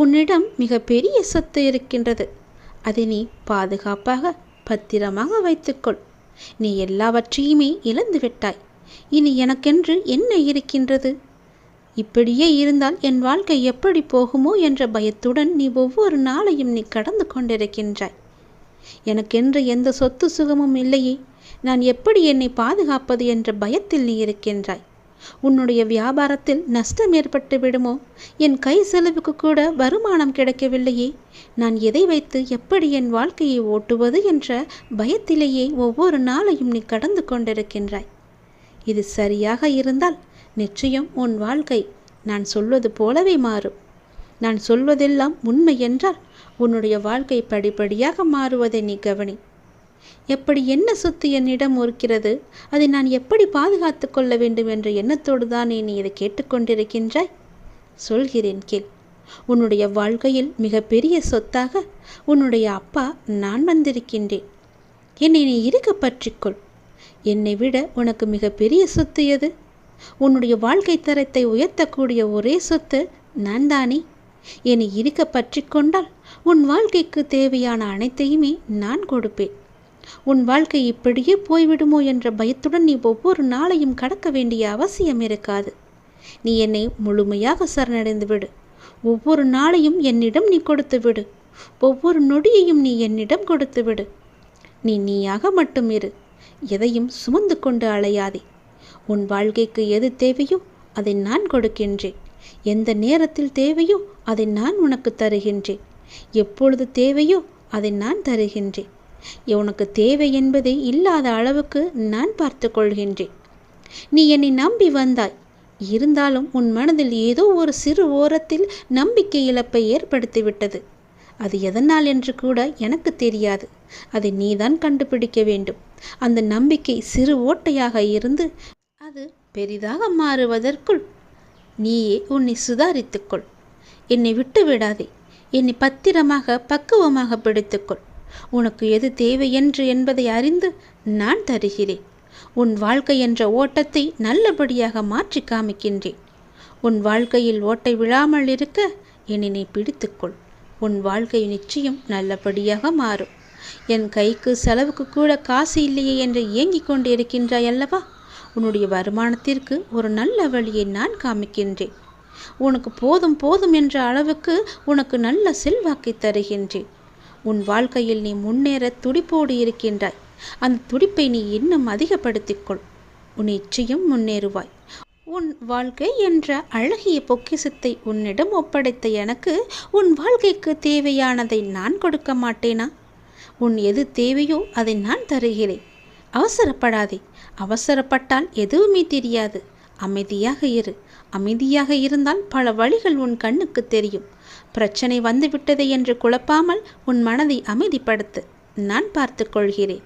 உன்னிடம் மிக பெரிய சொத்து இருக்கின்றது. அதை நீ பாதுகாப்பாக பத்திரமாக வைத்துக்கொள். நீ எல்லாவற்றையுமே இழந்து விட்டாய். இனி எனக்கென்று என்ன இருக்கின்றது? இப்படியே இருந்தால் என் வாழ்க்கை எப்படி போகுமோ என்ற பயத்துடன் நீ ஒவ்வொரு நாளையும் நீ கடந்து கொண்டிருக்கின்றாய். எனக்கென்று எந்த சொத்து சுகமும் இல்லையே. நான் எப்படி என்னை பாதுகாப்பது என்ற பயத்தில் நீ இருக்கின்றாய். உன்னுடைய வியாபாரத்தில் நஷ்டம் ஏற்பட்டு விடுமோ? என் கை செலவுக்கு கூட வருமானம் கிடைக்கவில்லையே. நான் எதை வைத்து எப்படி என் வாழ்க்கையை ஓட்டுவது என்ற பயத்திலேயே ஒவ்வொரு நாளையும் நீ கடந்து கொண்டிருக்கின்றாய். இது சரியாக இருந்தால் நிச்சயம் உன் வாழ்க்கை நான் சொல்வது போலவே மாறும். நான் சொல்வதெல்லாம் உண்மை என்றால் உன்னுடைய வாழ்க்கை படிப்படியாக மாறுவதை நீ கவனி. எப்படி என்ன சொத்து என்னிடம் இருக்கிறது அதை நான் எப்படி பாதுகாத்து கொள்ள வேண்டும் என்ற எண்ணத்தோடு தான் நீ இதை கேட்டுக்கொண்டிருக்கின்றாய்? சொல்கிறேன் கேள். உன்னுடைய வாழ்க்கையில் மிகப்பெரிய சொத்தாக உன்னுடைய அப்பா நான் வந்திருக்கின்றேன். என்னை நீ இருக்க பற்றிக்கொள். என்னை விட உனக்கு மிகப்பெரிய சொத்து எது? உன்னுடைய வாழ்க்கை தரத்தை உயர்த்தக்கூடிய ஒரே சொத்து நான் தானே என்னை இருக்க பற்றிக்கொண்டால் உன் வாழ்க்கைக்கு தேவையான அனைத்தையுமே நான் கொடுப்பேன். உன் வாழ்க்கை இப்படியே போய்விடுமோ என்ற பயத்துடன் நீ ஒவ்வொரு நாளையும் கடக்க வேண்டிய அவசியம் இருக்காது. நீ என்னை முழுமையாக சரணடைந்து விடு. ஒவ்வொரு நாளையும் என்னிடம் நீ கொடுத்து விடு. ஒவ்வொரு நொடியையும் நீ என்னிடம் கொடுத்து விடு. நீ நீயாக மட்டும் இரு. எதையும் சுமந்து கொண்டு அலையாதே. உன் வாழ்க்கைக்கு எது தேவையோ அதை நான் கொடுக்கின்றேன். எந்த நேரத்தில் தேவையோ அதை நான் உனக்கு தருகின்றேன். எப்பொழுது தேவையோ அதை நான் தருகின்றேன். உனக்கு தேவை என்பதே இல்லாத அளவுக்கு நான் பார்த்து கொள்கின்றேன் நீ என்னை நம்பி வந்தாய். இருந்தாலும் உன் மனதில் ஏதோ ஒரு சிறு ஓரத்தில் நம்பிக்கை இழப்பை ஏற்படுத்திவிட்டது. அது எதனால் என்று கூட எனக்கு தெரியாது. அதை நீதான் கண்டுபிடிக்க வேண்டும். அந்த நம்பிக்கை சிறு ஓட்டையாக இருந்து அது பெரிதாக மாறுவதற்குள் நீயே உன்னை சுதாரித்துக்கொள். என்னை விட்டு விடாதே என்னை பத்திரமாக பக்குவமாக பிடித்துக்கொள். உனக்கு எது தேவை என்று என்பதை அறிந்து நான் தருகிறேன். உன் வாழ்க்கை என்ற ஓட்டத்தை நல்லபடியாக மாற்றி காமிக்கின்றேன். உன் வாழ்க்கையில் ஓட்டை விழாமல் இருக்க என்னை பிடித்துக்கொள். உன் வாழ்க்கை நிச்சயம் நல்லபடியாக மாறும். என் கைக்கு செலவுக்கு கூட காசு இல்லையே என்று ஏங்கிக் கொண்டு இருக்கின்றாய் அல்லவா? உன்னுடைய வருமானத்திற்கு ஒரு நல்ல வழியை நான் காமிக்கின்றேன். உனக்கு போதும் போதும் என்ற அளவுக்கு உனக்கு நல்ல செல்வாக்கை தருகின்றேன். உன் வாழ்க்கையில் நீ முன்னேற துடிப்போடு இருக்கின்றாய். அந்த துடிப்பை நீ இன்னும் அதிகப்படுத்திக்கொள். உன் நிச்சயம் முன்னேறுவாய். உன் வாழ்க்கை என்ற அழகிய பொக்கிசத்தை உன்னிடம் ஒப்படைத்த எனக்கு உன் வாழ்க்கைக்கு தேவையானதை நான் கொடுக்க மாட்டேனா? உன் எது தேவையோ அதை நான் தருகிறேன். அவசரப்படாதே. அவசரப்பட்டால் எதுவுமே தெரியாது. அமைதியாக இரு. அமைதியாக இருந்தால் பல வழிகள் உன் கண்ணுக்கு தெரியும். பிரச்சனை வந்துவிட்டது என்று குழப்பாமல் உன் மனதை அமைதிப்படுத்து. நான் பார்த்துக்கொள்கிறேன்.